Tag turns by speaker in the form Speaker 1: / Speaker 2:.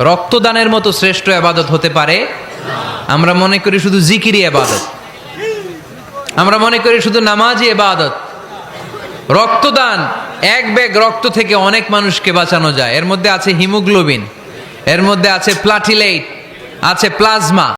Speaker 1: রক্তদানের মতো শ্রেষ্ঠ আবাদত হতে পারে? আমরা মনে করি শুধু জিকিরি আবাদত। আমরা মনে করি শুধু নামাজি এবাদত রক্তদান, এক ব্যাগ রক্ত থেকে অনেক মানুষকে বাঁচানো যায়। এর মধ্যে আছে হিমোগ্লোবিন, এর মধ্যে আছে প্লাটিলেট আছে প্লাজমা।